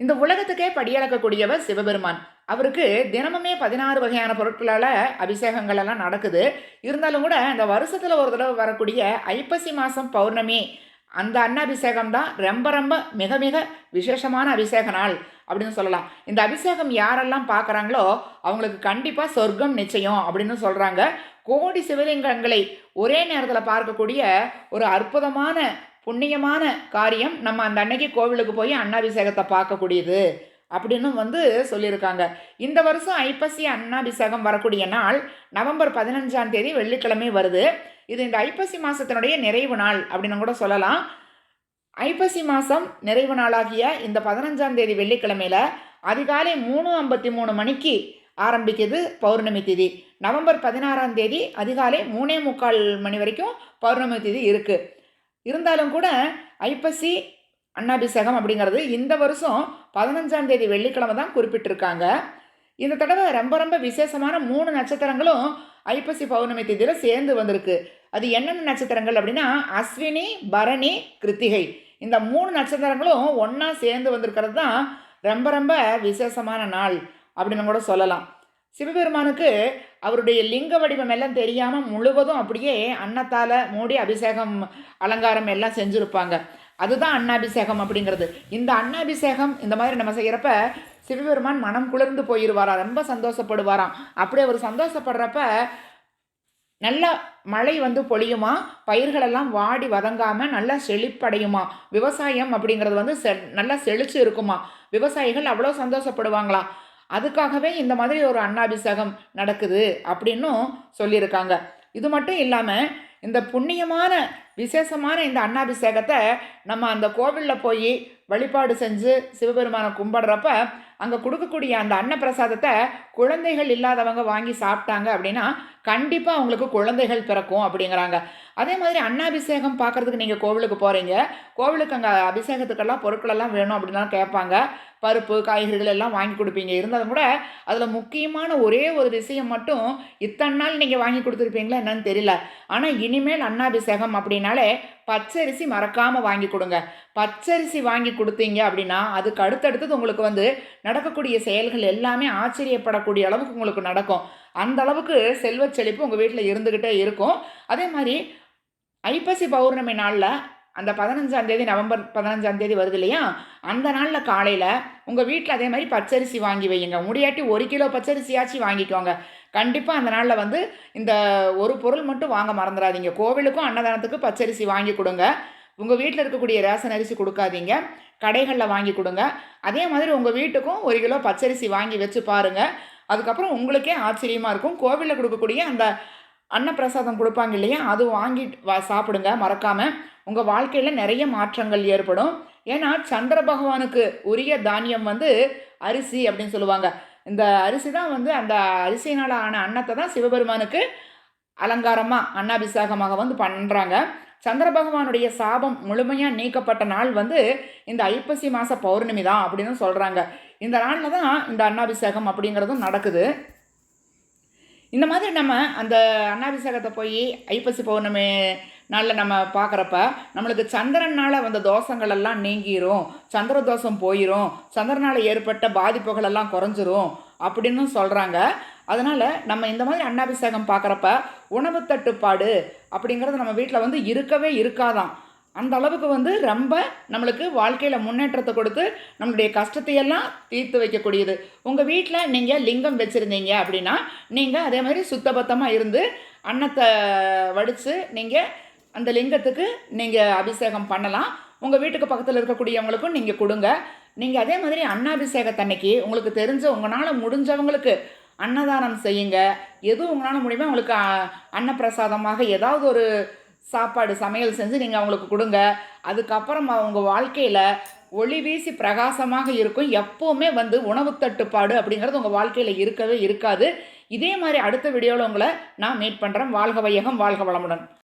இந்த உலகத்துக்கே படியளக்கக்கூடியவர் சிவபெருமான். அவருக்கு தினமுமே பதினாறு வகையான பொருட்களால் அபிஷேகங்கள் எல்லாம் நடக்குது. இருந்தாலும் கூட இந்த வருஷத்தில் ஒரு தடவை வரக்கூடிய ஐப்பசி மாதம் பௌர்ணமி அந்த அன்னாபிஷேகம் தான் ரொம்ப ரொம்ப மிக மிக விசேஷமான அபிஷேக நாள் அப்படின்னு சொல்லலாம். இந்த அபிஷேகம் யாரெல்லாம் பார்க்குறாங்களோ அவங்களுக்கு கண்டிப்பாக சொர்க்கம் நிச்சயம் அப்படின்னு சொல்கிறாங்க கோடி சிவலிங்கங்களை ஒரே நேரத்தில் பார்க்கக்கூடிய ஒரு அற்புதமான புண்ணியமான காரியம் நம்ம அந்த அன்னைக்கு கோவிலுக்கு போய் அன்னாபிஷேகத்தை பார்க்கக்கூடியது அப்படின்னு வந்து சொல்லியிருக்காங்க. இந்த வருஷம் ஐப்பசி அன்னாபிஷேகம் வரக்கூடிய நாள் நவம்பர் பதினஞ்சாம் தேதி வெள்ளிக்கிழமை வருது. இது இந்த ஐப்பசி மாதத்தினுடைய நிறைவு நாள் அப்படின்னு கூட சொல்லலாம். ஐப்பசி மாதம் நிறைவு நாளாகிய இந்த பதினஞ்சாம் தேதி வெள்ளிக்கிழமையில் அதிகாலை மூணு ஐம்பத்தி மூணு மணிக்கு ஆரம்பிக்குது பௌர்ணமி திதி. நவம்பர் பதினாறாம் தேதி அதிகாலை மூணே முக்கால் மணி வரைக்கும் பௌர்ணமி திதி இருக்குது இருந்தாலும் கூட ஐப்பசி அன்னாபிஷேகம் அப்படிங்கிறது இந்த வருஷம் பதினஞ்சாம் தேதி வெள்ளிக்கிழமை தான் குறிப்பிட்டிருக்காங்க. இந்த தடவை ரொம்ப ரொம்ப விசேஷமான மூணு நட்சத்திரங்களும் ஐப்பசி பௌர்ணமி தேதியில் சேர்ந்து வந்திருக்கு. அது என்னென்ன நட்சத்திரங்கள் அப்படின்னா அஸ்வினி பரணி கிருத்திகை. இந்த மூணு நட்சத்திரங்களும் ஒன்றா சேர்ந்து வந்திருக்கிறது தான் ரொம்ப ரொம்ப விசேஷமான நாள் அப்படின்னு கூட சொல்லலாம். சிவபெருமானுக்கு அவருடைய லிங்க வடிவம் எல்லாம் தெரியாமல் முழுவதும் அப்படியே அன்னத்தால் மூடி அபிஷேகம் அலங்காரம் எல்லாம் செஞ்சுருப்பாங்க. அதுதான் அன்னாபிஷேகம் அப்படிங்கிறது. இந்த அன்னாபிஷேகம் இந்த மாதிரி நம்ம செய்கிறப்ப சிவபெருமான் மனம் குளிர்ந்து போயிடுவாராம் ரொம்ப சந்தோஷப்படுவாராம். அப்படி அவர் சந்தோஷப்படுறப்ப நல்லா மழை வந்து பொழியுமா? பயிர்களெல்லாம் வாடி வதங்காமல் நல்லா செழிப்படையுமா? விவசாயம் அப்படிங்கிறது வந்து செ நல்லா செழிச்சு இருக்குமா? விவசாயிகள் அவ்வளோ சந்தோஷப்படுவாங்களாம் அதுக்காகவே இந்த மாதிரி ஒரு அன்னாபிஷேகம் நடக்குது அப்படின்னும் சொல்லியிருக்காங்க. இது மட்டும் இல்லாமல் இந்த புண்ணியமான விசேஷமான இந்த அன்னாபிஷேகத்தை நம்ம அந்த கோவிலில் போய் வழிபாடு செஞ்சு சிவபெருமானை கும்பிடுறப்ப அங்கே கொடுக்கக்கூடிய அந்த அன்னப்பிரசாதத்தை குழந்தைகள் இல்லாதவங்க வாங்கி சாப்பிட்டாங்க அப்படின்னா கண்டிப்பாக அவங்களுக்கு குழந்தைகள் பிறக்கும் அப்படிங்கிறாங்க. அதே மாதிரி அன்னாபிஷேகம் பார்க்குறதுக்கு நீங்கள் கோவிலுக்கு போகிறீங்க கோவிலுக்கு அங்கே அபிஷேகத்துக்கெல்லாம் பொருட்களெல்லாம் வேணும் அப்படின்லாம் கேட்பாங்க. பருப்பு காய்கறிகள் எல்லாம் வாங்கி கொடுப்பீங்க. இருந்தாலும் கூட அதில் முக்கியமான ஒரே ஒரு விஷயம் மட்டும் இத்தனை நாள் நீங்கள் வாங்கி கொடுத்துருப்பீங்களா என்னன்னு தெரியல. ஆனால் இனிமேல் அன்னாபிஷேகம் அப்படின்னாலே பச்சரிசி மறக்காமல் வாங்கி கொடுங்க. பச்சரிசி வாங்கி கொடுத்தீங்க அப்படின்னா அதுக்கு அடுத்தடுத்தது உங்களுக்கு வந்து நடக்கக்கூடிய செயல்கள் எல்லாமே ஆச்சரியப்படக்கூடிய அளவுக்கு உங்களுக்கு நடக்கும். அந்த அளவுக்கு செல்வ செழிப்பு உங்கள் வீட்டில் இருந்துக்கிட்டே இருக்கும். அதே மாதிரி ஐப்பசி பௌர்ணமி நாளில் அந்த பதினஞ்சாம் தேதி நவம்பர் பதினஞ்சாம் தேதி வருது இல்லையா? அந்த நாளில் காலையில் உங்கள் வீட்டில் அதே மாதிரி பச்சரிசி வாங்கி வையுங்க. முடியாட்டி ஒரு கிலோ பச்சரிசியாச்சும் வாங்கிக்கோங்க. கண்டிப்பாக அந்த நாளில் வந்து இந்த ஒரு பொருள் மட்டும் வாங்க மறந்துடாதீங்க. கோவிலுக்கும் அன்னதானத்துக்கு பச்சரிசி வாங்கி கொடுங்க. உங்கள் வீட்டில் இருக்கக்கூடிய ரேஷன் அரிசி கொடுக்காதீங்க. கடைகளில் வாங்கி கொடுங்க. அதே மாதிரி உங்கள் வீட்டுக்கும் ஒரு கிலோ பச்சரிசி வாங்கி வச்சு பாருங்கள் அதுக்கப்புறம் உங்களுக்கே ஆச்சரியமாக இருக்கும். கோவிலில் கொடுக்கக்கூடிய அந்த அன்னப்பிரசாதம் கொடுப்பாங்க இல்லையா? அது வாங்கி வா சாப்பிடுங்க மறக்காமல் உங்கள் வாழ்க்கையில் நிறைய மாற்றங்கள் ஏற்படும். ஏன்னா சந்திர பகவானுக்கு உரிய தானியம் வந்து அரிசி அப்படின்னு சொல்லுவாங்க. இந்த அரிசி தான் வந்து அந்த அரிசினால் ஆன அன்னத்தை தான் சிவபெருமானுக்கு அலங்காரமாக அன்னாபிஷேகமாக வந்து பண்ணுறாங்க சந்திர பகவானுடைய சாபம் முழுமையாக நீக்கப்பட்ட நாள் வந்து இந்த ஐப்பசி மாத பௌர்ணமி தான் அப்படின்னு சொல்கிறாங்க இந்த நாளில் தான் இந்த அன்னாபிஷேகம் அப்படிங்கிறதும் நடக்குது. இந்த மாதிரி நம்ம அந்த அன்னாபிஷேகத்தை போய் ஐப்பசி பௌர்ணமி நாளில் நம்ம பார்க்குறப்ப நம்மளுக்கு சந்திரனால் வந்த தோஷங்கள் எல்லாம் நீங்கிரும். சந்திர தோஷம் போயிடும் சந்திரனால் ஏற்பட்ட பாதிப்புகள் எல்லாம் குறைஞ்சிரும் அப்படின்னு சொல்கிறாங்க அதனால் நம்ம இந்த மாதிரி அன்னாபிஷேகம் பார்க்குறப்ப உணவு தட்டுப்பாடு அப்படிங்கிறது நம்ம வீட்டில் வந்து இருக்கவே இருக்காதான் அந்த அளவுக்கு வந்து ரொம்ப நம்மளுக்கு வாழ்க்கையில் முன்னேற்றத்தை கொடுத்து நம்மளுடைய கஷ்டத்தையெல்லாம் தீர்த்து வைக்கக்கூடியது. உங்கள் வீட்டில் நீங்கள் லிங்கம் வச்சுருந்தீங்க அப்படின்னா நீங்கள் அதே மாதிரி சுத்தபத்தமாக இருந்து அன்னத்தை வடித்து நீங்கள் அந்த லிங்கத்துக்கு நீங்கள் அபிஷேகம் பண்ணலாம். உங்கள் வீட்டுக்கு பக்கத்தில் இருக்கக்கூடியவங்களுக்கும் நீங்கள் கொடுங்க. நீங்கள் அதே மாதிரி அன்னாபிஷேகத்தன்னைக்கு உங்களுக்கு தெரிஞ்ச உங்களால் முடிஞ்சவங்களுக்கு அன்னதானம் செய்யுங்க. எது உங்களால் முடியுமோ உங்களுக்கு அன்னப்பிரசாதமாக ஏதாவது ஒரு சாப்பாடு சமையல் செஞ்சு நீங்கள் அவங்களுக்கு கொடுங்க. அதுக்கப்புறம் அவங்க வாழ்க்கையில் ஒளி வீசி பிரகாசமாக இருக்கும். எப்போவுமே வந்து உணவு தட்டுப்பாடு அப்படிங்கிறது உங்கள் வாழ்க்கையில் இருக்கவே இருக்காது. இதே மாதிரி அடுத்த வீடியோவில் உங்களை நான் மீட் பண்ணுறேன் வாழ்க வையகம் வாழ்க வளமுடன்.